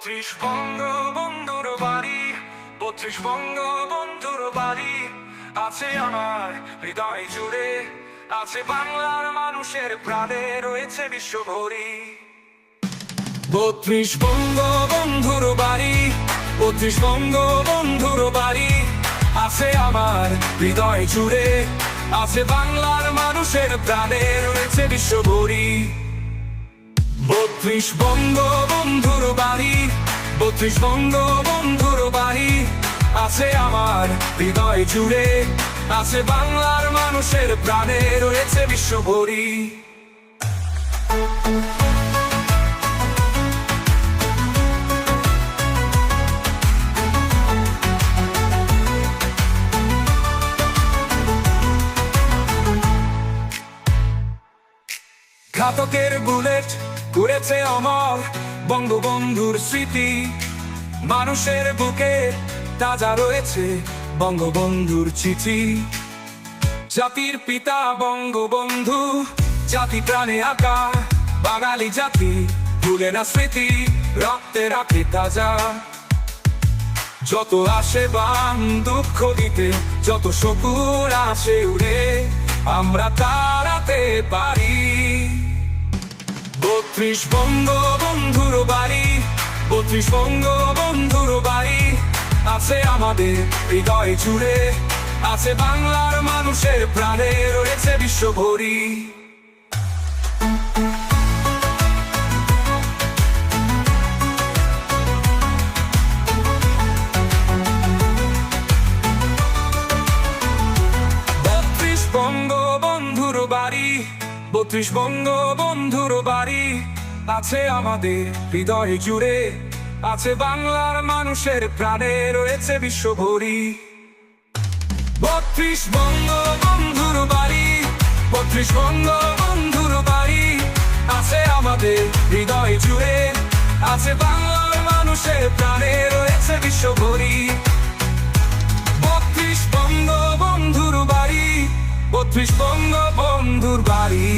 বত্রিশ বঙ্গ বন্ধুর বাড়ি, বত্রিশ বঙ্গবন্ধুর বাড়ি। আছে আমার হৃদয় জুড়ে, আছে বাংলার মানুষের প্রাণে রয়েছে বিশ্বভরি। বত্রিশ বঙ্গ বন্ধুর বাড়ি, বত্রিশ বঙ্গ বন্ধুর বাড়ি। আছে আমার হৃদয় জুড়ে, আছে বাংলার মানুষের প্রাণে রয়েছে বিশ্বভরি। বত্রিশ বঙ্গবন্ধুর বাড়ি, বত্রিশ বঙ্গবন্ধুর বাড়ি। আছে আমার হৃদয় জুড়ে, আছে বাংলার মানুষের প্রাণে, রয়েছে বিশ্বভরি। ঘাতকের বুলেট ঘুরেছে অমর বঙ্গবন্ধুর স্মৃতি। মানুষের বুকে তাজা রয়েছে বঙ্গবন্ধুর চিঠি। জাতির পিতা বঙ্গবন্ধু, জাতি প্রাণে আঁকা, বাঙালি জাতি ভুলে না স্মৃতি, রক্তে রাখে তাজা। যত আসে বাম দুঃখ দিতে, যত শকুর আসে উড়ে, আমরা তাড়াতে পারি। বত্রিশ বঙ্গ বন্ধুর বাড়ি, বত্রিশ বঙ্গ বন্ধুর বাড়ি। আছে আমাদের হৃদয় জুড়ে, আছে বাংলার মানুষের প্রাণে রয়েছে বিশ্বভরি। বত্রিশ বঙ্গ বন্ধুর বাড়ি আছে আমাদের হৃদয় জুড়ে, আছে বাংলার মানুষের প্রাণে রয়েছে বিশ্বভরি। বত্রিশ বঙ্গবন্ধুর বাড়ি, বত্রিশ বঙ্গবন্ধুর বাড়ি আছে আমাদের হৃদয় জুড়ে, আছে বাংলার মানুষের প্রাণে রয়েছে বিশ্বভরি। চব্বিশ বঙ্গ বন্ধুর বাড়ি।